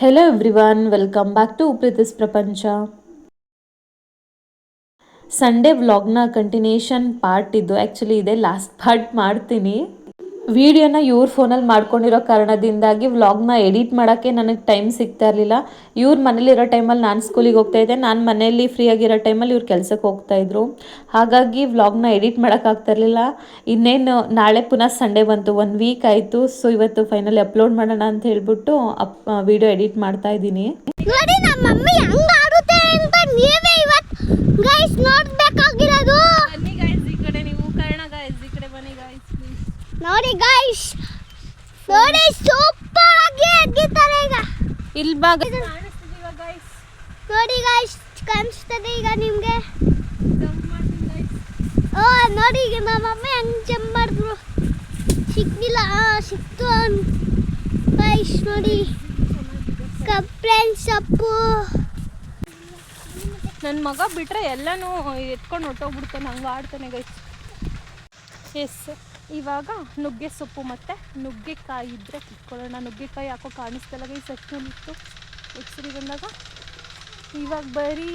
Hello everyone welcome back to Preethi's Prapancha Sunday ವ್ಲಾಗ್ನ continuation part ಇದು actually ಇದೆ last part ಮಾಡ್ತೀನಿ. ವಿಡಿಯೋನ ಇವ್ರ ಫೋನಲ್ಲಿ ಮಾಡ್ಕೊಂಡಿರೋ ಕಾರಣದಿಂದಾಗಿ ವ್ಲಾಗ್ನ ಎಡಿಟ್ ಮಾಡೋಕ್ಕೆ ನನಗೆ ಟೈಮ್ ಸಿಗ್ತಾ ಇರಲಿಲ್ಲ. ಇವ್ರ ಮನೇಲಿರೋ ಟೈಮಲ್ಲಿ ನಾನು ಸ್ಕೂಲಿಗೆ ಹೋಗ್ತಾ ಇದ್ದೆ. ನಾನು ಮನೆಯಲ್ಲಿ ಫ್ರೀ ಆಗಿರೋ ಟೈಮಲ್ಲಿ ಇವ್ರು ಕೆಲಸಕ್ಕೆ ಹೋಗ್ತಾಯಿದ್ರು ಹಾಗಾಗಿ ವ್ಲಾಗ್ನ ಎಡಿಟ್ ಮಾಡೋಕ್ಕಾಗ್ತಾ ಇರಲಿಲ್ಲ. ಇನ್ನೇನು ನಾಳೆ ಪುನಃ ಸಂಡೇ ಬಂತು. ಒನ್ ವೀಕ್ ಆಯಿತು. ಸೊ ಇವತ್ತು ಫೈನಲಿ ಅಪ್ಲೋಡ್ ಮಾಡೋಣ ಅಂತ ಹೇಳ್ಬಿಟ್ಟು ಅಪ್ ವಿಡಿಯೋ ಎಡಿಟ್ ಮಾಡ್ತಾ ಇದ್ದೀನಿ. ನೋಡಿ ನಮ್ಮ ಮಮ್ಮಿ ಹೆಂಗ್ ಆಡುತ್ತೆ ಅಂತ ನೀವೇ ಇವತ್ತು ಗೈಸ್ ನೋಡ್ಬೇಕಾಗಿರೋದು ಬನ್ನಿ ಗಾಯ್ಸ್ ಈ ಕಡೆ ನೀವು ಕರ್ಣ ಗಾಯ್ಸ್ ಈ ಕಡೆ ಬನ್ನಿ ಗಾಯ್ಸ್ ಪ್ಲೀಸ್ ನೋಡಿ ಗೈಸ್ ನೋಡಿ ಸೂಪರ್ ಆಗಿ ಎದ್ದಿದ್ದಾರೆ ಈಗ. ಇಲ್ಲಿ ಭಾಗ ನೋಡಿ ಗೈಸ್ ಕಾಣಿಸ್ತದೆ ಈಗ ನಿಮ್ಗೆ. ಓ ನೋಡಿ ಈಗ ನಮ್ಮ ಮಮ್ಮಿ ಹಂಗೆ ಜಂಪ್ ಮಾಡಿದ್ರು. ಸಿಕ್ಕಿಲ್ಲ ಹಾಂ ಸಿಕ್ತು ಗೈಸ್ ನೋಡಿ. ಕಪ್ಲೆನ್ ಸೊಪ್ಪು ನನ್ನ ಮಗ ಬಿಟ್ರೆ ಎಲ್ಲನೂ ಎತ್ಕೊಂಡು ಹೊಟ್ಟೋಗ್ಬಿಡ್ತಾನೆ ಹಂಗೆ ಆಡ್ತಾನೆ ಗೈಸ್ ಎಸ್ ಇವಾಗ ನುಗ್ಗೆ ಸೊಪ್ಪು ಮತ್ತು ನುಗ್ಗೆಕಾಯಿ ಇದ್ದರೆ ಕಿತ್ಕೊಳ್ಳೋಣ. ನುಗ್ಗೆಕಾಯಿ ಯಾಕೋ ಕಾಣಿಸ್ತಲ್ಲ ಈ ಸೆಕ್ಷನಲ್ಲಿತ್ತು ಎಕ್ಸ್ರಿ ಬಂದಾಗ ಇವಾಗ ಬರೀ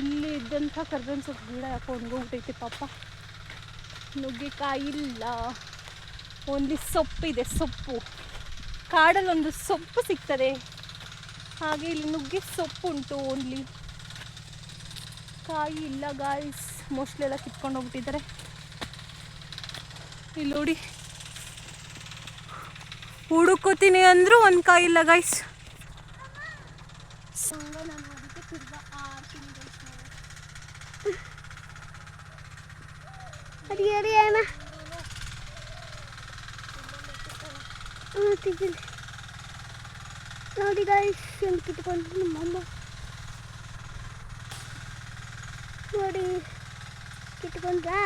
ಇಲ್ಲಿ ಇದ್ದಂಥ ಕರ್ಬೇವಿನ ಸೊಪ್ಪು ಗಿಡ ಯಾಕೋ ಒಣಗೋಗ್ಬಿಟ್ಟೈತೆ ಪಾಪ. ನುಗ್ಗೆಕಾಯಿ ಇಲ್ಲ. ಓನ್ಲಿ ಸೊಪ್ಪಿದೆ ಸೊಪ್ಪು. ಕಾಡಲ್ಲಿ ಒಂದು ಸೊಪ್ಪು ಸಿಗ್ತದೆ. ಹಾಗೆ ಇಲ್ಲಿ ನುಗ್ಗೆ ಸೊಪ್ಪು ಉಂಟು ಓನ್ಲಿ ಕಾಯಿ ಇಲ್ಲ ಗಾಯ್ಸ್ ಮೋಸ್ಟ್ಲಿ ಎಲ್ಲ ಕಿತ್ಕೊಂಡು ಹೋಗ್ಬಿಟ್ಟಿದ್ದಾರೆ. ಇಲ್ಲಿ ನೋಡಿ ಹುಡುಕೋತೀನಿ ಅಂದರೂ ಒಂದು ಕಾಯಿ ಇಲ್ಲ ಗಾಯ್ಸ್ ಅಡಿ ಅಡಿ ಅಣ್ಣ. ಹ್ಮ್, ತೆಗೀಲಿ. ನೋಡಿ ಗೈಸ್ ಹೆಂಗ್ ಕಿತ್ಕೊಂಡು ನಮ್ಮಮ್ಮ ನೋಡಿ ಕಿತ್ಕೊಂಡ್ರಾ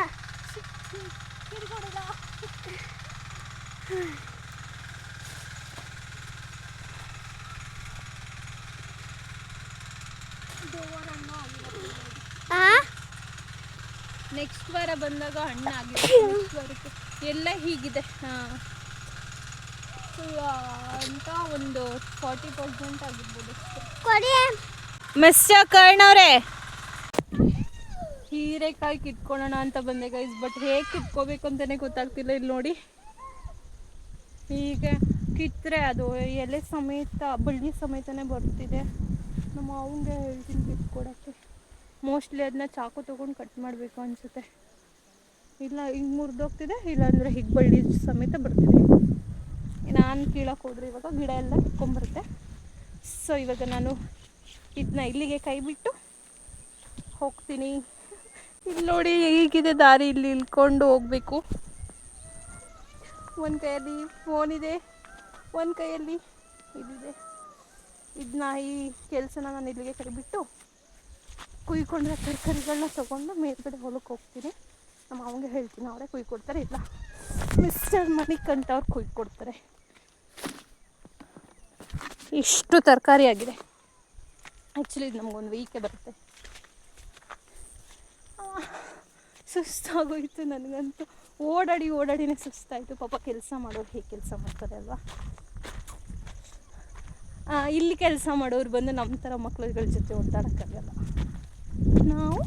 ಆ? ನೆಕ್ಸ್ಟ್ ವಾರ ಬಂದಾಗ ಹಣ್ಣಾಗಿದೆ ನೆಕ್ಸ್ಟ್ ವಾರಕ್ಕೆ. ಎಲ್ಲ ಹೀಗಿದೆ. ಹಾಂ. ಅಂತ ಒಂದು ಫಾರ್ಟಿ ಪರ್ಸೆಂಟ್ ಆಗಿರ್ಬೋದು ಕೊಡಿ. ಮಿಸ್ಟರ್ ಕರ್ಣವ್ರೆ ಹೀರೆಕಾಯಿ ಕಿತ್ಕೊಳ್ಳೋಣ ಅಂತ ಬಂದೆ ಗೈಸ್ ಬಟ್ ಹೇಗೆ ಕಿತ್ಕೋಬೇಕು ಅಂತಲೇ ಗೊತ್ತಾಗ್ತಿಲ್ಲ. ಇಲ್ಲಿ ನೋಡಿ. ಈಗ ಕಿತ್ತರೆ ಅದು, ಎಲೆ ಸಮೇತ, ಬಳ್ಳಿ ಸಮೇತನೇ ಬರ್ತಿದೆ. ನಮ್ಮ ಅವಂಗೆ ಹೇಳ್ತೀನಿ ಕಿತ್ಕೊಡೋಕ್ಕೆ ಮೋಸ್ಟ್ಲಿ ಅದನ್ನ ಚಾಕು ತೊಗೊಂಡು ಕಟ್ ಮಾಡಬೇಕು ಅನಿಸುತ್ತೆ. ಇಲ್ಲ, ಹಿಂಗೆ ಮುರಿದೋಗ್ತಿದೆ, ಇಲ್ಲಾಂದರೆ ಹೀಗೆ ಬಳ್ಳಿ ಸಮೇತ ಬರ್ತಿದೆ. ನಾನು ಕೀಳಕ್ಕೆ ಹೋದ್ರೆ ಇವಾಗ ಗಿಡ ಎಲ್ಲ ಕಿತ್ಕೊಂಡ್ಬರುತ್ತೆ ಸೊ ಇವಾಗ ನಾನು ಇದನ್ನ ಇಲ್ಲಿಗೆ ಕೈ ಬಿಟ್ಟು ಹೋಗ್ತೀನಿ. ಇಲ್ಲಿ ನೋಡಿ, ಈಗಿದೆ ದಾರಿ ಇಲ್ಲಿ ಇಳ್ಕೊಂಡು ಹೋಗಬೇಕು. ಒಂದು ಕೈಯಲ್ಲಿ ಫೋನ್ ಇದೆ, ಒಂದು ಕೈಯಲ್ಲಿ ಇದಿದೆ. ಇದನ್ನ ಈ ಕೆಲಸನ ನಾನು ಇಲ್ಲಿಗೆ ಕರಿಬಿಟ್ಟು ಬಿಟ್ಟು ಕುಯ್ಕೊಂಡ್ರೆ ತರಕಾರಿಗಳನ್ನ ತೊಗೊಂಡು ಮೇಲ್ಗಡೆ ಹೊಲಕ್ಕೆ ಹೋಗ್ತೀನಿ. ನಮ್ಮ ಅವಂಗೆ ಹೇಳ್ತೀನಿ, ಅವರೇ ಕುಯ್ಕೊಡ್ತಾರೆ, ಇಲ್ಲ ಮಿಸ್ಟರ್ ಮಣಿಕಂಠ ಅವ್ರು ಕುಯ್ಕೊಡ್ತಾರೆ. ಇಷ್ಟು ತರಕಾರಿ ಆಗಿದೆ. ಆ್ಯಕ್ಚುಲಿ ಇದು ನಮಗೊಂದು ವೀಕೆ ಬರುತ್ತೆ. ಸುಸ್ತಾಗೋಯ್ತು ನನಗಂತೂ. ಓಡಾಡಿ ಓಡಾಡಿನೇ ಸುಸ್ತಾಯಿತು ಪಾಪ ಕೆಲಸ ಮಾಡೋರು ಹೇಗೆ ಕೆಲಸ ಮಾಡ್ತಾರೆ ಅಲ್ವಾ? ಇಲ್ಲಿ ಕೆಲಸ ಮಾಡೋರು ಬಂದು ನಮ್ಮ ಥರ ಮಕ್ಳುಗಳ ಜೊತೆ ಓಡಾಡೋಕ್ಕಾಗಲ್ಲ ನಾವು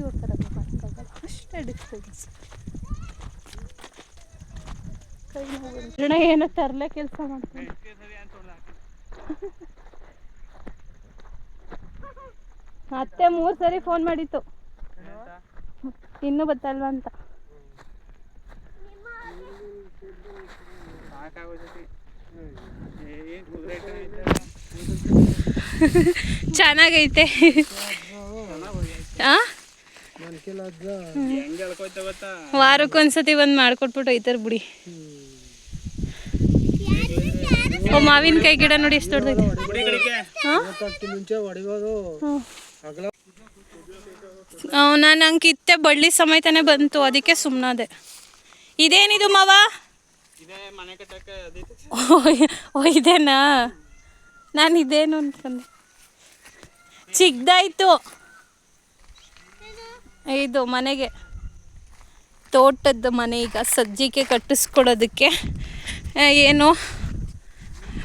ಇವ್ರ ಥರ ಮಾಡೋಕ್ಕಾಗಲ್ಲ ಅಷ್ಟೇ ಡಿಫ್ರೆನ್ಸ್ ಏನೋ ತರಲೆ ಕೆಲಸ ಮಾಡ್ತಾರೆ. ಮತ್ತೆ ಮೂರು ಸರಿ ಫೋನ್ ಮಾಡಿತ್ತು. ಇನ್ನೂ ಬತ್ತಲ್ವಾ ಅಂತ. ಚೆನ್ನಾಗೈತೆ. ಆ? ವಾರಕ್ಕೊಂದ್ಸತಿ ಒಂದು ಮಾಡ್ಕೊಟ್ಬಿಟ್ಟು ಹೋಯ್ತಾರೆ ಬಿಡಿ. ಓ ಮಾವಿನಕಾಯಿ ಗಿಡ ನೋಡಿ ಎಷ್ಟು ದೊಡ್ಡದೈತೆ. ನಾನು ಹಂಗೆ ಕಿತ್ತೆ ಬಳ್ಳಿ ಸಮೇತನೇ ಬಂತು, ಅದಕ್ಕೆ ಸುಮ್ಮನಾದೆ ಇದೇನಿದು ಮಾವ? ಇದೇನಾ? ನಾನು ಇದೇನು ಅನ್ಕೊಂಡೆ. ಚಿಕ್ಕದಾಯ್ತು ಇದು ಮನೆಗೆ. ತೋಟದ ಮನೆ ಈಗ ಸಜ್ಜಿಗೆ ಕಟ್ಟಿಸ್ಕೊಡೋದಕ್ಕೆ. ಏನೋ ಏನು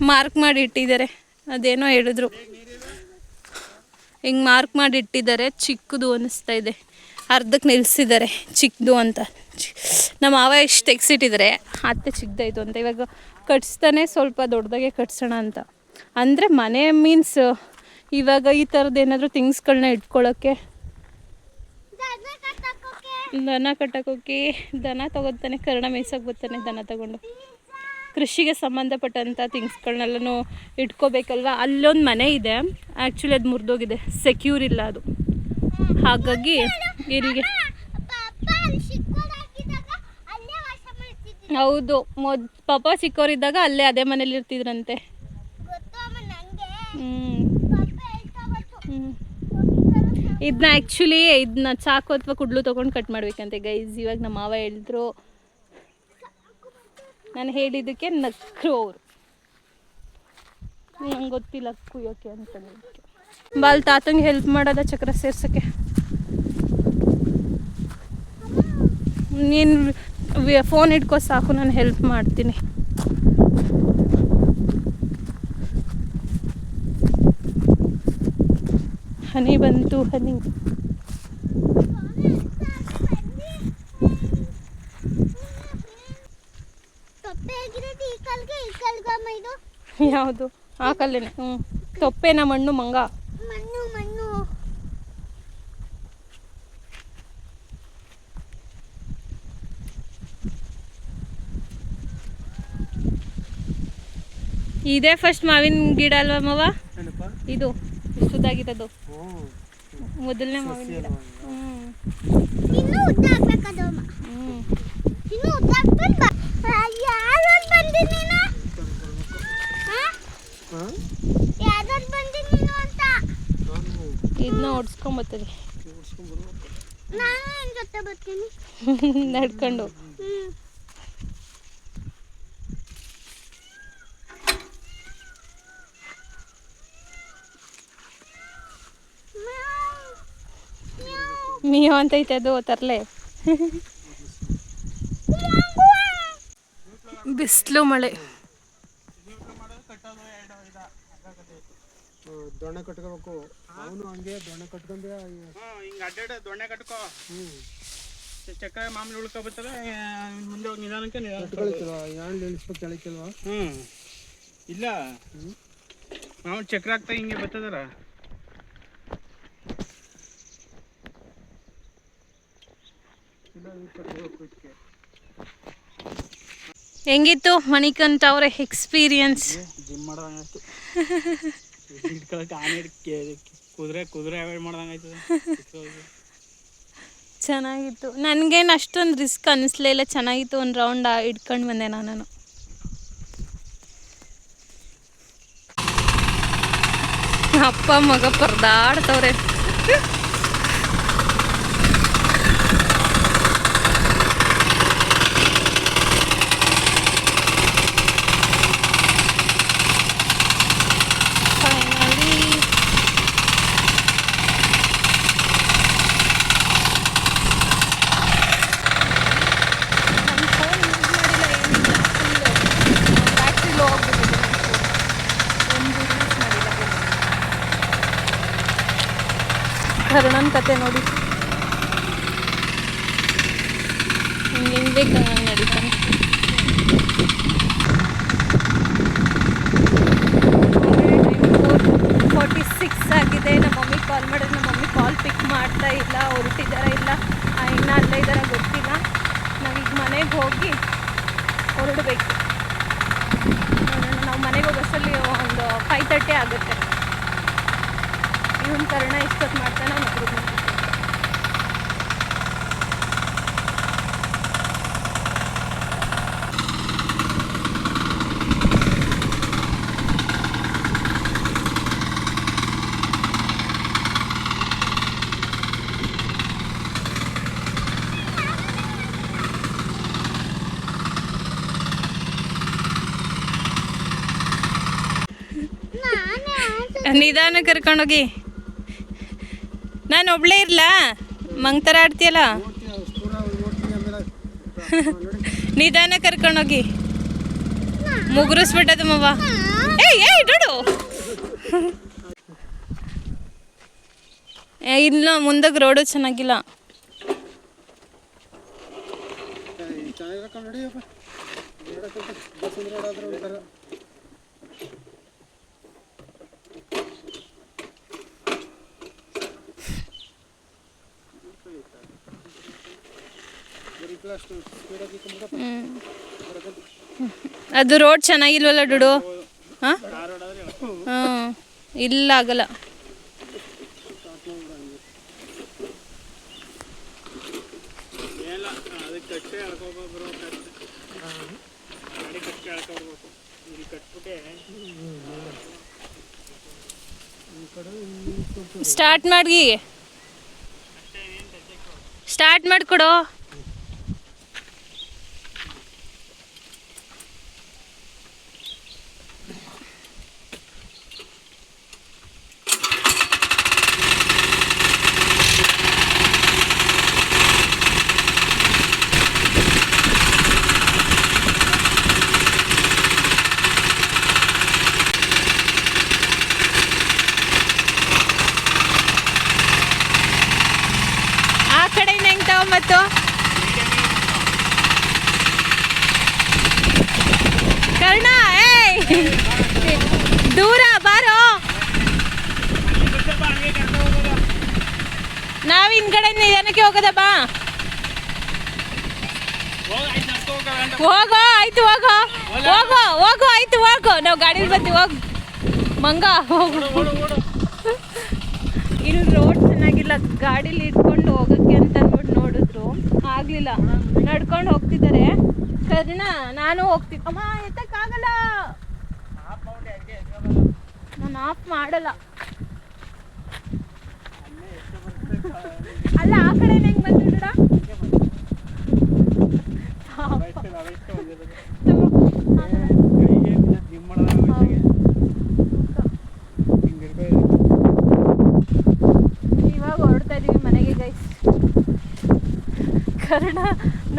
ಮಾರ್ಕ್ ಮಾಡಿ ಇಟ್ಟಿದ್ದಾರೆ. ಅದೇನೋ ಹೇಳಿದ್ರು. ಹಿಂಗೆ ಮಾರ್ಕ್ ಮಾಡಿ ಇಟ್ಟಿದ್ದಾರೆ. ಚಿಕ್ಕದು ಅನ್ನಿಸ್ತಾ ಇದೆ. ಅರ್ಧಕ್ಕೆ ನಿಲ್ಲಿಸಿದ್ದಾರೆ. ಚಿಕ್ಕದು ಅಂತ. ನಮ್ಮ ಮಾವ ಎಷ್ಟು ತೆಗ್ಸಿಟ್ಟಿದ್ದಾರೆ. ಅತ್ತೆ ಚಿಕ್ಕದಾಯ್ತು ಅಂತ. ಇವಾಗ ಕಟ್ಸ್ತಾನೆ ಸ್ವಲ್ಪ ದೊಡ್ಡದಾಗೆ ಕಟ್ಸೋಣ ಅಂತ. ಅಂದರೆ ಮನೆ ಮೀನ್ಸ್ ಇವಾಗ ಈ ಥರದ್ದು ಏನಾದರೂ ಥಿಂಗ್ಸ್ಗಳನ್ನ ಇಟ್ಕೊಳ್ಳೋಕ್ಕೆ ದನ ಕಟ್ಟಕ್ಕೋಕೆ. ದನ ತಗೋತಾನೆ ಕರ್ಣ ಮೇಯ್ಸೋಕೆ ಬರ್ತಾನೆ ದನ ತಗೊಂಡು. ಕೃಷಿಗೆ ಸಂಬಂಧಪಟ್ಟಂಥ ಥಿಂಗ್ಸ್ಗಳನ್ನೆಲ್ಲನೂ ಇಟ್ಕೋಬೇಕಲ್ವ? ಅಲ್ಲೊಂದು ಮನೆ ಇದೆ. ಆ್ಯಕ್ಚುಲಿ ಅದು ಮುರಿದೋಗಿದೆ. ಸೆಕ್ಯೂರ್ ಇಲ್ಲ ಅದು. ಹಾಗಾಗಿ ಇಲ್ಲಿಗೆ ಹೌದು, ಮೊದ್ ಪಾಪ ಸಿಕ್ಕೋರಿದ್ದಾಗ ಅಲ್ಲೇ ಅದೇ ಮನೇಲಿ ಇರ್ತಿದ್ರಂತೆ. ಇದನ್ನ ಆ್ಯಕ್ಚುಲಿ ಇದನ್ನ ಚಾಕು ಅಥವಾ ಕುಡ್ಲು ತೊಗೊಂಡು ಕಟ್ ಮಾಡ್ಬೇಕಂತೆ ಗೈಸ್ ಇವಾಗ ನಮ್ಮ ಮಾವ ಹೇಳಿದ್ರು. ನಾನು ಹೇಳಿದ್ದಕ್ಕೆ ನಕ್ರು ಅವರು. ನಂಗೆ ಗೊತ್ತಿಲ್ಲ, ಕುಯ್ಯೋಕೆ ಅಂತ ಬಾಲ್ ತಾತಂಗೆ ಹೆಲ್ಪ್ ಮಾಡೋದ ಚಕ್ರ ಸೇರ್ಸೋಕ್ಕೆ. ನೀನು ಫೋನ್ ಇಟ್ಕೋ ಸಾಕು, ನಾನು ಹೆಲ್ಪ್ ಮಾಡ್ತೀನಿ. ಹನಿ ಬಂತು, ಹನಿ. ತೊಪ್ಪೆ ಯಾವುದು? ಆ ಕಲ್ಲೇನೆ. ಹ್ಞೂ ತೊಪ್ಪೆನ ಮಣ್ಣು ಮಂಗ. ಇದೇ ಫಸ್ಟ್ ಮಾವಿನ ಗಿಡ ಅಲ್ವಾ ಮಾವ? ಇದು ಇಷ್ಟುದಾಗಿರೋದು ಮೊದಲನೇ ಮಾವಿನ ಗಿಡ. ನಡ್ಕೊಂಡು ಇನ್ನೂ ಉದ್ದ ಆಗ್ಬೇಕದು ಅಮ್ಮ ಹ್ಞೂ ಇನ್ನೂ ಉದ್ದ ಆಗ್ಬೇಕು ಯಾವ್ದು ಬಂದಿ ನೀನು ಹಾ? ಹಾಂ ಯಾವ್ದ್ರಲ್ಲಿ ಬಂದಿ ನೀನು ಅಂತ ನಾನು ಇದನ್ನ ಓಡಿಸ್ಕೊಂಬತ್ತದೆ ಓಡಿಸ್ಕೊಂಡ್ಬರ್ಬೇಕು ನಾನು ನಿನ್ ಜೊತೆ ಬರ್ತೀನಿ ನಡ್ಕೊಂಡು ಹ್ಮ್ ಮ್ಯಾವ್. ಮ್ಯಾವ್. ಮೀಯೋ ಅಂತ ಐತೆ ಅದು ತರಲೆ. ಬಿಸಿಲು ಮಳೆ. ದೊಣ್ಣೆ ಕಟ್ಕೋಬೇಕು. ಅವನು ಹಂಗೆ ದೊಣ್ಣೆ ಕಟ್ಕೊಂಡ್ರೆ ಹಿಂಗೆ ಅಡ್ಡಾಡ ದೊಣ್ಣೆ ಕಟ್ಕೋ. ಹ್ಞೂ ಚಕ್ರ ಮಾಮೂಲಿ ಉಳ್ಕೊ ಬರ್ತದೆ ಮುಂದೆ ಹೋಗಿ ನಿಧಾನಕ್ಕೆ ನಿಧಾನ ಇಳಿಸ್ಬೇಕು ಕೆಳಕ್ಕಿಲ್ವ ಹ್ಞೂ ಇಲ್ಲ. ಮಾಮೂಲಿ ಚಕ್ರ ಆಗ್ತಾ ಹಿಂಗೆ ಬರ್ತದಲ್ಲ ಇಲ್ಲ ಈ ಕಟ್ಕೋಬೇಕು ಇದಕ್ಕೆ ಹೆಂಗಿತ್ತು ಮಣಿಕಂತ ಅವರ ಎಕ್ಸ್ಪೀರಿಯನ್ಸ್ ಚೆನ್ನಾಗಿತ್ತು. ನನಗೇನು ಅಷ್ಟೊಂದು ರಿಸ್ಕ್ ಅನ್ನಿಸ್ಲೇ ಇಲ್ಲ. ಚೆನ್ನಾಗಿತ್ತು ಒಂದು ರೌಂಡ್ ಇಟ್ಕೊಂಡು ಬಂದೆ ನಾನು. ಅಪ್ಪ, ಮಗ ಪರದಾಡ್ತವ್ರೆ. ಕತೆ ನೋಡಿ. ಹಿಂಗೆ ಹೆಂಗೆ ಬೇಕು ಹಂಗೆ ನಡೀತಾನೆ ಫೋರ್ಟಿ ಸಿಕ್ಸ್ ಆಗಿದೆ. ನಮ್ಮ ಮಮ್ಮಿ ಕಾಲ್ ಮಾಡಿದ್ರೆ ನಮ್ಮ ಮಮ್ಮಿ ಕಾಲ್ ಪಿಕ್ ಮಾಡ್ತಾ ಇಲ್ಲ ಹೊರಟಿದ್ದಾರ ಇಲ್ಲ? ಇನ್ನ ಅಲ್ಲೇ ಇದ್ದಾರ ಗೊತ್ತಿಲ್ಲ. ನಾವೀಗ ಮನೆಗೆ ಹೋಗಿ ಹೊರಡಬೇಕು. ನೋಡೋಣ ನಾವು ಮನೆಗೆ ಹೋಗೋ ಬಸ್ಸಲ್ಲಿ ಒಂದು ಫೈವ್ ತರ್ಟಿ ಆಗುತ್ತೆ. ಇವನ್ ಕಾರಣ ಇಷ್ಟೊತ್ತು ಮಾಡ್ತಾನೆ ಅವ್ನು ನಿಧಾನ ಕರ್ಕೊಂಡೋಗಿ. ನಾನು ಒಬ್ಳೇ ಮಂಗ್ ಮಂಗ್ತರ ಆಡ್ತೀಯಲ್ಲ? ನಿಧಾನ ಕರ್ಕೊಂಡೋಗಿ. ಮುಗುರಿಸ್ಬಿಟ್ಟದ ಮವ್ವ. ಏಯ್ ಏಯ್ ನೋಡು ಇಲ್ಲ ಮುಂದಕ್ಕೆ ರೋಡು ಚೆನ್ನಾಗಿಲ್ಲ. ಚೆನ್ನಾಗಿರಕ್ಕ ನಡಿಯಪ್ಪ ಬಸ್ ರೋಡ್ ಆದ್ರೆ ಒಂಥರ ಬರೀ ಅಷ್ಟು ಸ್ಪೀಡಾಗಿ ಕಂಬಿಡಪ್ಪ ಅದು ರೋಡ್ ಚೆನ್ನಾಗಿಲ್ವಲ್ಲ ಡುಡು? ಹಾಂ? ಹಾಂ ಇಲ್ಲ ಆಗಲ್ಲ. ಸ್ಟಾರ್ಟ್ ಮಾಡಿ ಸ್ಟಾರ್ಟ್ ಮಾಡಿಕೊಡು ಆ ಕಡೆಯಿಂದ ಹೆಂಗ್ ತಗೊಂಬತ್ತು ಕರ್ಣ ಏಯ್ ದೂರ ಬಾರೋ ನಾವ್ ಏನಕ್ಕೆ ಹೋಗದ ಹೋಗೋದ ಬಾ ಹೋಗೋ ಆಯ್ತು ಹೋಗೋ. ಹೋಗೋ. ಹೋಗೋ ಆಯ್ತು ಹೋಗೋ. ನಾವು ಗಾಡಿಲಿ ಬರ್ತೀವಿ ಹೋಗು. ಮಂಗ. ಹೋಗು ಇಲ್ಲಿ ರೋಡ್ ಚೆನ್ನಾಗಿಲ್ಲ. ಗಾಡೀಲಿ ಇಟ್ಕೊಂಡು ಹೋಗಕ್ಕೆ ಅಂತ ಅಂದ್ಬಿಟ್ಟು ನೋಡಿದ್ರು. ಆಗ್ಲಿಲ್ಲ. ನಡ್ಕೊಂಡು ಹೋಗ್ತಿದ್ದಾರೆ. ಕರ್ಣ ನಾನು ಹೋಗ್ತೀನಿ ಅಮ್ಮ ಎತ್ತಕ್ಕಾಗಲ್ಲ. ನಾನು ಆಫ್ ಮಾಡಲ್ಲ. ಅಲ್ಲ, ಆ ಕಡೆ ಹೆಂಗ್ ಮಾಡಿದಾಗ ಹಿಂಗಿರ್ಬೇಕು ಇವಾಗ ಹೊರಡ್ತಾ ಇದೀವಿ ಮನೆಗೆ ಗೈಸ್ ಕರ್ಣ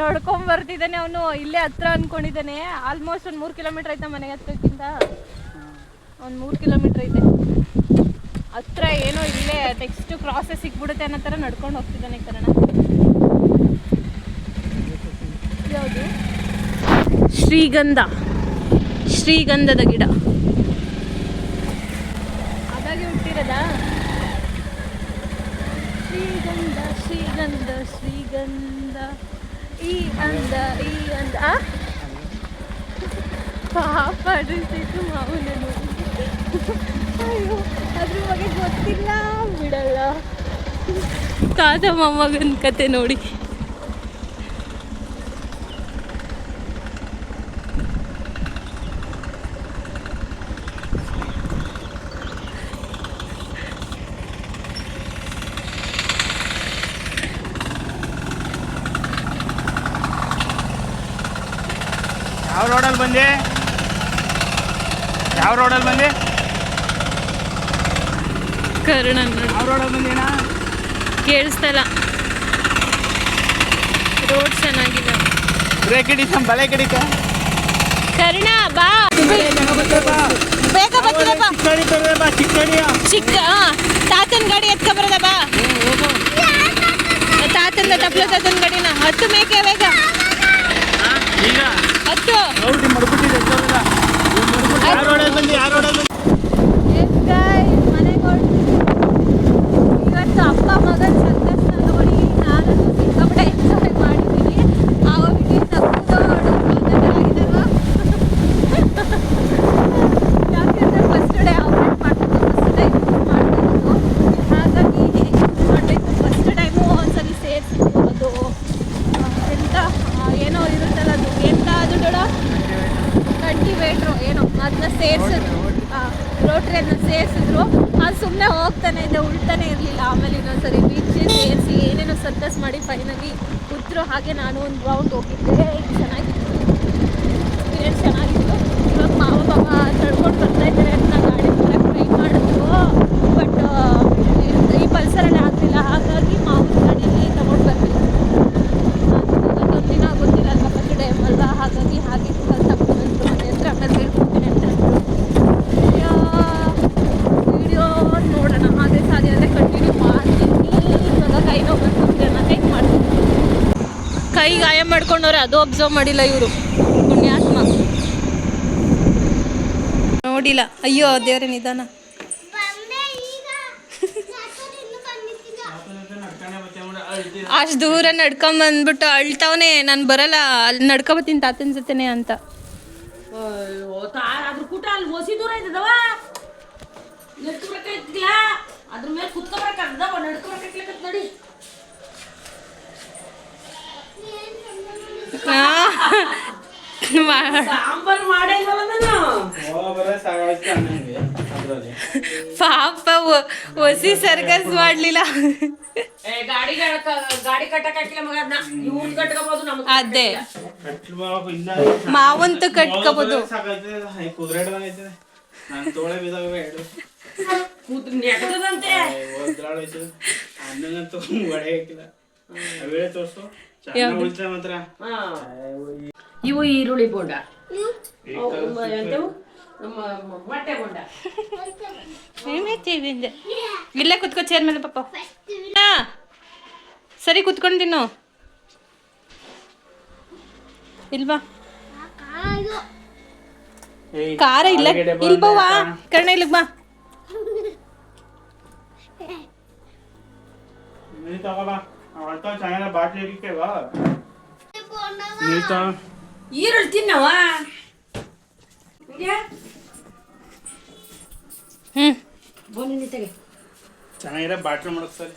ನೋಡ್ಕೊಂಡ್ ಬರ್ತಿದ್ದಾನೆ ಅವನು, ಇಲ್ಲೇ ಹತ್ರ ಅನ್ಕೊಂಡಿದ್ದಾನೆ. ಆಲ್ಮೋಸ್ಟ್ ಒಂದು ಮೂರು ಕಿಲೋಮೀಟರ್ ಐತೆ ಮನೆಗೆ ಹತ್ರಕ್ಕಿಂತ. ಒಂದ್ ಮೂರ್ ಕಿಲೋಮೀಟರ್ ಐತೆ. ಹತ್ರ ಏನೋ ಇಲ್ಲೇ ನೆಕ್ಸ್ಟ್ ಕ್ರಾಸಸ್ ಸಿಕ್ಬಿಡುತ್ತೆ ಅನ್ನೋ ಥರ ನಡ್ಕೊಂಡು ಹೋಗ್ತಿದ್ದಾನೆ ಕರಣ ಯಾವುದು? ಶ್ರೀಗಂಧ. ಶ್ರೀಗಂಧದ ಗಿಡ. ಅದಾಗಿ ಹುಟ್ಟಿರೋದಾ? ಶ್ರೀಗಂಧ ಶ್ರೀಗಂಧ ಶ್ರೀಗಂಧ. ಈ ಅಂದ ಈ ಅಂದ? ಪಾಪ ಅನಿಸ್ತಿತ್ತು ಮಾವನನು ಅಯ್ಯೋ ಅದ್ರ ಬಗ್ಗೆ ಗೊತ್ತಿಲ್ಲ ಬಿಡಲ್ಲ. ತಾತ ಮೊಮ್ಮಗನ ಕತೆ ನೋಡಿ. ಯಾವ ರೋಡಲ್ಲಿ ಬಂದೆ? ಯಾವ ರೋಡಲ್ಲಿ ಬಂದೆ? ಕರ್ಣ ಕೇಳಿಸ್ತಾ ಇಲ್ಲ. ರೋಡ್ ಚೆನ್ನಾಗಿಲ್ಲ ಬ್ರೇಕ್ ಹಿಡಿತ ಬಳೆ ಹಿಡಿತ? ಕರುಣ ಬಾ. ಬೇಗ ತರದೆ ಬಾ. ಚಿಕ್ಕ ತಾತನ ಗಾಡಿ ಎತ್ಕೊ ಬರೋದ ಬಾ. ತಾತನ ತಪ್ಲ ತಾತನ ಗಾಡಿನ. ಹತ್ತು ಮೇಕೆ ಬೇಗ. ಹತ್ತು. ಹೌದು ಮಡ್ಬಿಟ್ಟಿದೆ ಯಾವ ರೋಡಲ್ಲಿ ಬಂದು ಯಾವ ರೋಡಲ್ಲಿ ಬಂದು ಇವತ್ತು ಅಪ್ಪ ಮಗನ ಸರ್ಕಸ್ನ ನೋಡಿ ನಾನು ಸಿಕ್ಕಾಪಟ್ಟೆ ಎಂಜಾಯ್ ಮಾಡಿದ್ದೀನಿ ಆ ಹುಡುಗಿ ನಗ್ದು ಆಗಿದ್ದಾರ ಯಾಕೆಂದರೆ ಫಸ್ಟ್ ಡೇ ಔಟ್ಲೆಟ್ ಮಾಡ್ತಿದ್ದು ಫಸ್ಟ್ ಟೈಮ್ ಮಾಡ್ತಿದ್ದು ಹಾಗಾಗಿ ಮಾಡಿದ್ದು ಫಸ್ಟ್ ಟೈಮು ಒಂದ್ಸಲಿ ಸೇರಿಸಿದ್ದು ಅದು ಆ, ಎಂತ ಆ, ಏನೋ ಇರುತ್ತಲ್ಲ ಅದು ಎಂತ ಅದು ಡೊಡ ಕಲ್ಟಿವೇಟ್ರು ಏನೋ ಅದನ್ನ ಸೇರಿಸಿದ್ರು ರೋಟ್ರಿ ಅದನ್ನ ಸೇರಿಸಿದ್ರು ಅದು ಸುಮ್ಮನೆ ಹೋಗ್ತಾನೆ ಇದೆ ಉಳ್ತಾನೆ ಇರಲಿಲ್ಲ ಆಮೇಲೆ ಇನ್ನೊಂದ್ಸರಿ ಬೀಚ್ ಸೇರಿಸಿ ಏನೇನೋ ಸರ್ಕಸ್ ಮಾಡಿ ಫೈನಲಿ ಕೂತ್ರು ಹಾಗೆ ನಾನು ಒಂದು ರೌಂಡ್ ಹೋಗಿದ್ದೆ ಚೆನ್ನಾಗಿತ್ತು ಎಕ್ಸ್ಪೀರಿಯನ್ಸ್ ಚೆನ್ನಾಗಿತ್ತು ಇವಾಗ ಮಾವ ಪಾಪ ತಡ್ಕೊಂಡು ಬರ್ತಾ ಇದ್ದಾರೆ ಅಂತ ಗಾಡಿ ಬರೋಕ್ಕೆ ಟ್ರೈ ಮಾಡಿದ್ರು ಬಟ್ ಈ ಪಲ್ಸರಲ್ಲಿ ಆಗಲಿಲ್ಲ ಹಾಗಾಗಿ ಮಾವನ ಗಾಡಿಯಲ್ಲಿ ತಗೊಂಡು ಬರಲಿಲ್ಲ ಒಂದಿನ ಗೊತ್ತಿಲ್ಲ ಅಲ್ವಾ ಫಸ್ಟ್ ಡೇ ಅಲ್ವಾ ಹಾಗಾಗಿ ಹಾಗೆ ತಗೊಂಡು ಬಂದರು ಮನೆ ಹತ್ರ ಆಮೇಲೆ ಹೇಳ್ಕೊಡ್ತೀನಿ ಅಂತ ಅಂದ್ರು ಕೈ ಗಾಯ ಅದು ಅಬ್ಸರ್ವ್ ಮಾಡಿಲ್ಲ ಇವರು. ಪುಣ್ಯಾತ್ಮ. ನೋಡಿಲ್ಲ. ಅಯ್ಯೋ, ದೇವ್ರೆ ನಿಧಾನ. ಅಷ್ಟು ದೂರ ನಡ್ಕೊಂಡ್ ಬಂದ್ಬಿಟ್ಟು ಅಳ್ತಾವನೆ. ನಾನು ಬರಲ್ಲ. ಅಲ್ಲಿ ನಡ್ಕೊಬತ್ತೀನಿ ತಾತನ ಜೊತೆನೆ ಅಂತ. ಅದ್ರ ಮೇಲೆ ನೋಡಿ. ಪಾಪ ಒಸಿ ಸರ್ಕಸ್ ಮಾಡ್ಲಿಲ್ಲ. ಏ ಗಾಡಿ ಗಾಡಿ ಕಟ್ಟಕ್ ಹಾಕಿಲ್ಲ ಮಗ ಅದನ್ನ ಇವ್ನ್ ಕಟ್ಕೋಬಹುದು ನಮ್ಗೆ ಅದೇ. ಮಾವಂತೂ ಕಟ್ಕೋಬೋದು. ಸಾಕಾಯ್ತದೆ ಇವು ಈರುಳ್ಳಿ ಬೋಂಡ. ಅವು ಎಂತವು ನಮ್ಮ ಮೊಟ್ಟೆ ಬೋಂಡ. ಏನಾಯ್ತಿದೆ ಇಲ್ಲೇ ಕುತ್ಕೋ ಚೇರ್ ಮೇಲೆ ಪಾಪ. ಹಾ. ಸರಿ ಕುತ್ಕೊಂಡು ತಿನ್ನು. ಇಲ್ವಾ? ಖಾರ ಇಲ್ಲ. ಇಲ್ಬವಾ ಕರ್ಣ ಇಲ್ಲಿಗೆ ಬಾ. ಚೆನ್ನಾಗಿಲ್ಲ ಬಾಟ್ಲಿ ಇರಿಕೆ ಬಾ ಬೋಂಡವ ನೀರ್ ತಗೋ ಈರುಳ್ಳಿ ತಿನ್ನವ ಚೆನ್ನಾಗಿರೋ ಬಾಟ್ಲಿ ಮಾಡಕ್ಸರಿ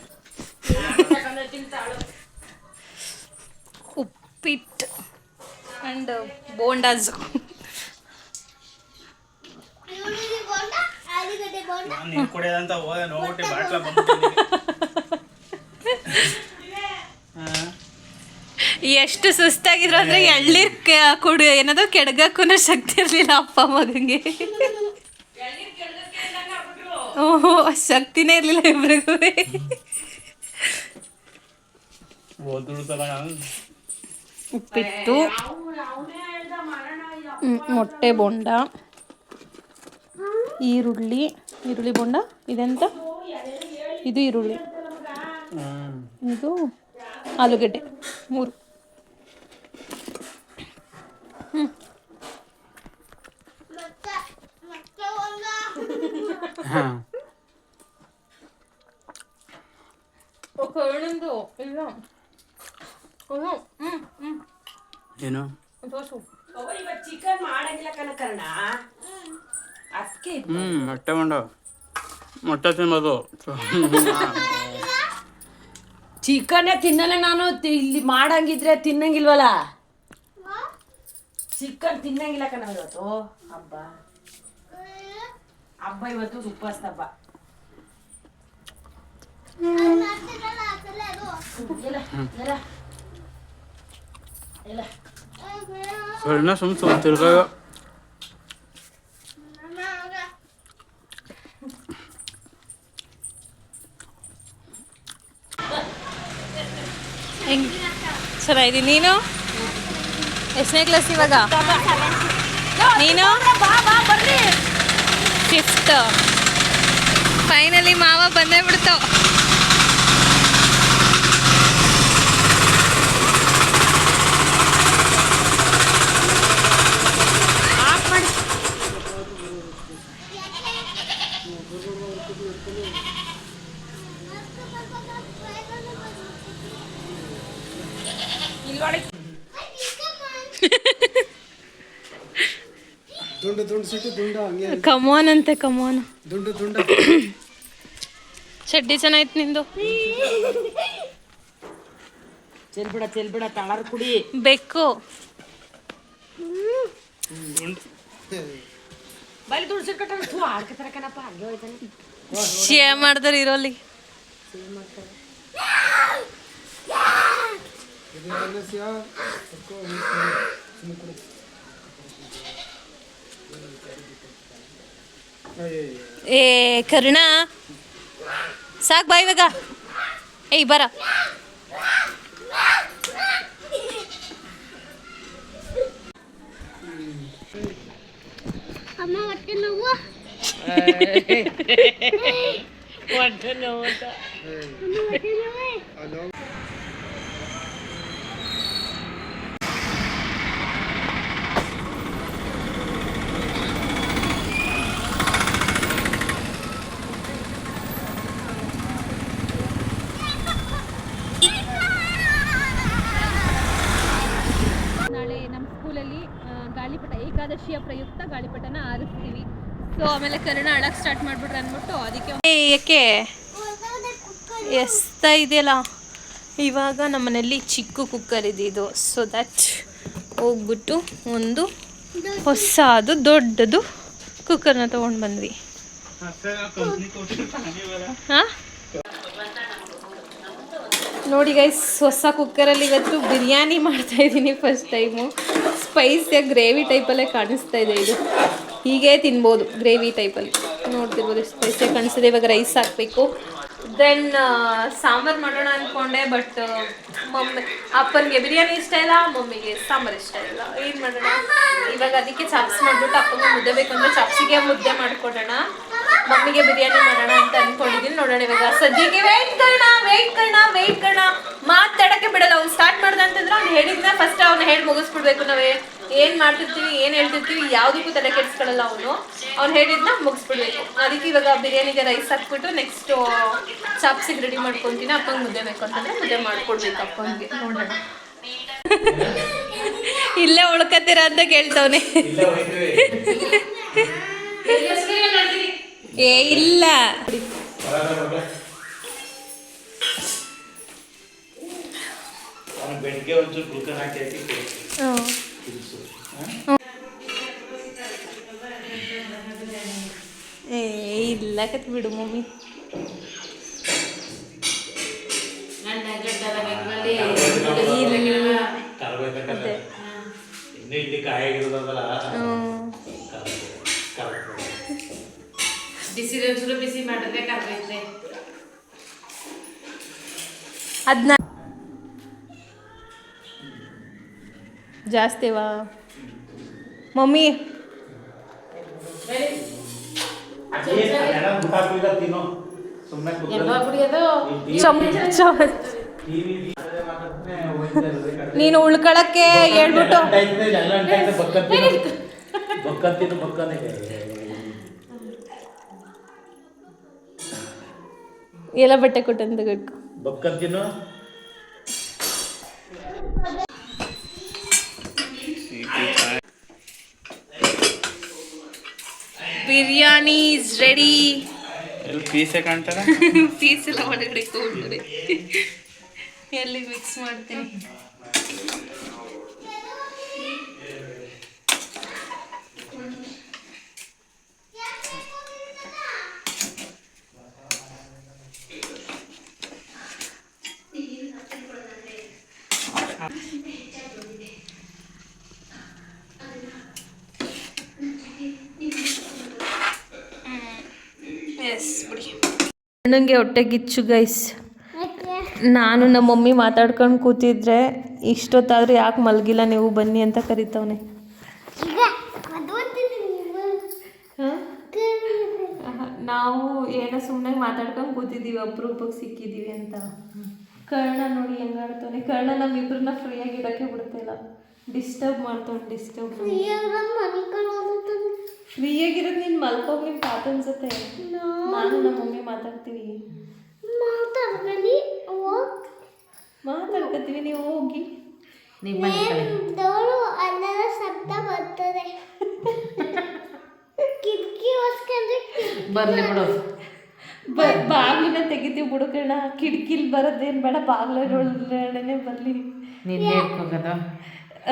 ಉಪ್ಪಿಟ್ಟು ಆ್ಯಂಡ್ ಬೋಂಡಾಸ್ ನಾನು ಕುಡಿಯೋದಂತ ಹೋದೆ ನೋಡ್ಬಿಟ್ಟು ಬಾಟ್ಲ ಬಂದ್ಬಿಟ್ಟು ಎಷ್ಟು ಸುಸ್ತಾಗಿದ್ರು ಅಂದ್ರೆ ಎಳ್ಳೀರ್ ಕುಡ ಏನದು ಕೆಡ್ಗಕ್ಕೂ ಶಕ್ತಿ ಇರಲಿಲ್ಲ ಅಪ್ಪ ಮಗಂಗೆ. ಓಹೋ ಶಕ್ತಿನೇ ಇರಲಿಲ್ಲ ಇಬ್ರಿಗೂ. ಉಪ್ಪಿಟ್ಟು. ಮೊಟ್ಟೆ ಬೋಂಡ. ಈರುಳ್ಳಿ. ಈರುಳ್ಳಿ ಬೋಂಡ? ಇದೆಂತ? ಇದು ಈರುಳ್ಳಿ. ಇದು ಆಲೂಗಡ್ಡೆ. ಮೂರು. ಹಾಂ. ಏನು? ಚಿಕನ್ ಮಾಡಂಗಿಲ್ಲ ಕನಕರ್ಣ ಅದಕ್ಕೆ ಹ್ಞೂ ಮೊಟ್ಟೆ ಮಾಡು ಮೊಟ್ಟೆ ತಿನ್ನೋದು. ಚಿಕನ್ನೇ ತಿನ್ನಲ್ಲ ನಾನು. ಇಲ್ಲಿ ಮಾಡಂಗಿದ್ರೆ ತಿನ್ನಂಗಿಲ್ವಲ್ಲ? ತಿನ್ನಂಗಿಲ್ಲ ಕಣ ಇವತ್ತು. ಹಬ್ಬ. ಹಬ್ಬ ಇವತ್ತು ಉಪವಾಸ ಹಬ್ಬ. ಸಣ್ಣ ಸುಮ್ ಸುಮ್ ತಿರ್ಗಾಗ. ಹೆಂಗ್? ಚೆನ್ನಾಗಿದ್ದೀನಿ ನೀನು? ಎಷ್ಟನೇ ಕ್ಲಾಸ್ ಇವಾಗ? ನೀನು? ಫಿಫ್ತ್ ಫೈನಲಿ ಮಾವ ಬಂದೇ ಬಿಡ್ತು. ಕಮೋನ್ ಅಂತೆ ಕಮೋನ್ ದುಂಡು ದುಂಡು ಚಡ್ಡಿ ಚೆನ್ನಾಯ್ತು ನಿಂದು ಚೆಲ್ಬಿಡ ಚೆಲ್ಬಿಡ ತಳರ್ ಕುಡಿ ಬೆಕ್ಕು ಬೈಲಿ ದುಡ್ಡು ಕಟ್ಟ ಥೂ ಆಡ್ಕತಾರ ಕಣಪ್ಪ ಹಂಗೆ ಹೋಯ್ತಾನೆ ಶೇ ಮಾಡಿದ್ರೆ ಇರೋಲಿ ಏ ಕರುಣ. ಸಾಕ್ ಬಾ ಇವಾಗ. ಏಯ್ ಬರ. ಅಮ್ಮ ಹೊಟ್ಟೆ ನೋವು ಹೊಟ್ಟೆ ನೋವು ಅಂತ. ಅಮ್ಮ ಹೊಟ್ಟೆ ನೋವು ಹಲೋ ಸೊ ಆಮೇಲೆ ಕರುಣ ಅಳಕ್ಕೆ ಸ್ಟಾರ್ಟ್ ಮಾಡ್ಬಿಟ್ರೆ ಅಂದ್ಬಿಟ್ಟು ಅದಕ್ಕೆ ಏಕೆ ಎಸ್ತಾ ಇದೆಯಲ್ಲ? ಇವಾಗ ನಮ್ಮ ಮನೇಲಿ ಚಿಕ್ಕ ಕುಕ್ಕರ್ ಇದೆ ಇದು. ಸೊ ದಟ್ ಹೋಗ್ಬಿಟ್ಟು ಒಂದು ಹೊಸದು, ದೊಡ್ಡದು ಕುಕ್ಕರ್ನ ತಗೊಂಡು ಬಂದ್ವಿ. ಹಾಂ? ನೋಡಿ ಗೈಸ್ ಹೊಸ ಕುಕ್ಕರಲ್ಲಿ ಇವತ್ತು ಬಿರಿಯಾನಿ ಮಾಡ್ತಾ ಇದ್ದೀನಿ ಫಸ್ಟ್ ಟೈಮು ಸ್ಪೈಸಿಯಾಗಿ ಗ್ರೇವಿ ಟೈಪಲ್ಲೇ ಕಾಣಿಸ್ತಾ ಇದೆ ಇದು. ಹೀಗೆ ತಿನ್ಬೋದು ಗ್ರೇವಿ ಟೈಪಲ್ಲಿ. ನೋಡ್ತಿರ್ಬೋದು ಸ್ಪೈಸಿಯಾಗಿ ಕಾಣಿಸಿದೆ ಇವಾಗ ರೈಸ್ ಹಾಕಬೇಕು. ದೆನ್ ಸಾಂಬಾರು ಮಾಡೋಣ ಅಂದ್ಕೊಂಡೆ ಬಟ್ ಮಮ್ಮಿ, ಅಪ್ಪನಿಗೆ ಬಿರಿಯಾನಿ ಇಷ್ಟ ಇಲ್ಲ, ಮಮ್ಮಿಗೆ ಸಾಂಬಾರು ಇಷ್ಟ ಇಲ್ಲ. ಏನು ಮಾಡೋಣ? ಇವಾಗ ಅದಕ್ಕೆ ಚಾಪ್ಸ್ ಮಾಡಿಬಿಟ್ಟು ಅಪ್ಪನಿಗೆ ಮುದ್ದೆ ಬೇಕು ಅಂದರೆ ಚಾಪ್ಸಿಗೆ ಮುದ್ದೆ ಮಾಡಿಕೊಡೋಣ. ಮಮ್ಮಿಗೆ ಬಿರಿಯಾನಿ ಮಾಡೋಣ ಅಂತ ಅಂದ್ಕೊಂಡಿದ್ದೀನಿ ನೋಡೋಣ ಇವಾಗ ಸದ್ಯಕ್ಕೆ ವೇಟ್ ಕಣ ವೇಟ್ ಕಣ ವೇಟ್ ಕಣ ಮಾತಾಡೋಕ್ಕೆ ಬಿಡಲ್ಲ. ಅವ್ನು ಸ್ಟಾರ್ಟ್ ಮಾಡ್ದೆ ಅಂತಂದ್ರೆ ಅವ್ನು ಹೇಳಿದ್ನ. ಫಸ್ಟ್ ಅವ್ನು ಹೇಳಿ ಮುಗಿಸ್ಬಿಡ್ಬೇಕು ನಾವೇ. ಏನ್ ಮಾಡ್ತಿರ್ತೀವಿ ಏನ್ ಹೇಳ್ತಿರ್ತೀವಿ ಯಾವ್ದಕ್ಕೂ ತಲೆ ಕೆಡಿಸ್ಕೊಳ್ಳಲ್ಲ ಅವನು. ಅವ್ನು ಹೇಳಿದ್ನ ಮುಗಿಸ್ಬಿಡ್ಬೇಕು. ಅದಕ್ಕೆ ಇವಾಗ ಬಿರಿಯಾನಿಗೆ ರೈಸ್ ಹಾಕ್ಬಿಟ್ಟು ನೆಕ್ಸ್ಟ್ ಚಾಪ್ಸಿಗೆ ರೆಡಿ ಮಾಡ್ಕೊಂತೀನಿ ಅಪ್ಪಂಗೆ ಮುದ್ದೆ ಬೇಕು ಅಂತಂದ್ರೆ ಮುದ್ದೆ ಮಾಡ್ಕೊಡ್ಬೇಕು ಅಪ್ಪಂಗೆ. ನೋಡೋಣ. ಇಲ್ಲೇ ಉಳ್ಕತ್ತೀರ ಅಂತ ಕೇಳ್ತವನೆ. ಏ ಇಲ್ಲ. ಬೆಳಿಗ್ಗೆ ಒಂಚೂರು ಗುಲ್ಕನ್ ಹಾಕಿ ಹಾಕಿ ಏ ಇಲ್ಲ ಕತ್ ಬಿಡು ಮಮ್ಮಿ ಬಿಸಿ ಮಾಡಿದ್ರೆ ಅದನ್ನ ಜಾಸ್ತಿವಾ ಮಮ್ಮಿ. ನೀನು ಉಳ್ಕೊಳಕ್ಕೆ ಹೇಳ್ಬಿಟ್ಟು. ಎಲ್ಲ ಬಟ್ಟೆ ಕೊಟ್ಟಂತ ಬಕ್ಕಂತಿನ ಬಿರಿಯಾನಿ ಇಸ್ ರೆಡಿ ಎಲ್ಲಿ ಪೀಸೆ ಕಾಣ್ತಾರ ಪೀಸ್ ಎಲ್ಲ ಒಳಗಡೆ ಕೊಡ್ತಾರೆ ಎಲ್ಲಿ ಮಿಕ್ಸ್ ಮಾಡ್ತೀನಿ? ಎಸ್ ಬಿಡಿ ಅಣ್ಣಂಗೆ ಹೊಟ್ಟೆ ಗಿಚ್ಚು ಗೈಸ್ ನಾನು ನಮ್ಮ ಮಮ್ಮಿ ಮಾತಾಡ್ಕೊಂಡು ಕೂತಿದ್ರೆ ಇಷ್ಟೊತ್ತಾದ್ರೆ ಯಾಕೆ ಮಲಗಿಲ್ಲ ನೀವು ಬನ್ನಿ ಅಂತ ಕರಿತವನೆ. ನಾವು. ಏನೋ ಸುಮ್ಮನೆ ಮಾತಾಡ್ಕೊಂಡು ಕೂತಿದ್ದೀವಿ ಅಪರೂಪಕ್ಕೆ ಸಿಕ್ಕಿದ್ದೀವಿ ಅಂತ. ಕರ್ಣ ನೋಡಿ ಹೆಂಗಾಡ್ತಾನೆ ಕರ್ಣ ನಮ್ಮಿಬ್ಬರನ್ನ ಫ್ರೀಯಾಗಿ ಇರೋಕ್ಕೆ ಬಿಡ್ತಿಲ್ಲ ಡಿಸ್ಟರ್ಬ್ ಮಾಡ್ತಾನೆ ಡಿಸ್ಟರ್ಬ್ ಫ್ರೀ ಫ್ರೀಯಾಗಿರೋದು ನೀನು ಮಲ್ಕೋಗಿ ನಿಮ್ಮ ತಾತನ ಜೊತೆ. ನಾನು ನಮ್ಮ ಮಮ್ಮಿ ಮಾತಾಡ್ತೀವಿ. ಮಾತಾಡ್ಬೇಡಿ ಹೋಗ್. ಮಾತಾಡ್ಕೊತೀವಿ ನೀವು ಹೋಗಿ. ನಿಮ್ಮ ಅನ್ನದ ಶಬ್ದ ಬರ್ತದೆ. ಕಿಟಕಿ ಹೊಸ್ಕೊಂಡ್ರೆ ಬರ್ಲಿ ಬಿಡು. ಬಾಗಿಲಿನ ತೆಗಿತೀವಿ ಬಿಡುಕಣ್ಣ ಕಿಟಕಿಲಿ ಬರೋದೇನು ಬೇಡ ಬಾಗಿಲೊಳಗಡೆ ಬರಲಿ. ನೀನು ಇಟ್ಕೋಗೋದು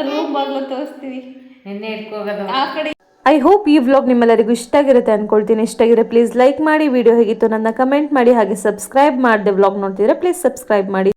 ರೂಮ್ ಬಾಗ್ಲು ತೋರಿಸ್ತೀವಿ. ನಿನ್ನೆ ಇಟ್ಕೋಗೋದು ಆ ಕಡೆ ಐ ಹೋಪ್ ಈ ವ್ಲಾಗ್ ನಿಮ್ಮೆಲ್ಲರಿಗೂ ಇಷ್ಟ ಆಗಿರುತ್ತೆ ಅನ್ಕೊಳ್ತೀನಿ. ಇಷ್ಟ ಆಗಿದ್ರೆ ಪ್ಲೀಸ್ ಲೈಕ್ ಮಾಡಿ ವಿಡಿಯೋ ಹೇಗಿತ್ತು ನನ್ನ ಕಮೆಂಟ್ ಮಾಡಿ ಹಾಗೆ ಸಬ್ಸ್ಕ್ರೈಬ್ ಮಾಡಿದೆ ವ್ಲಾಗ್ ನೋಡ್ತಿದ್ರೆ ಪ್ಲೀಸ್ ಸಬ್ಸ್ಕ್ರೈಬ್ ಮಾಡಿ.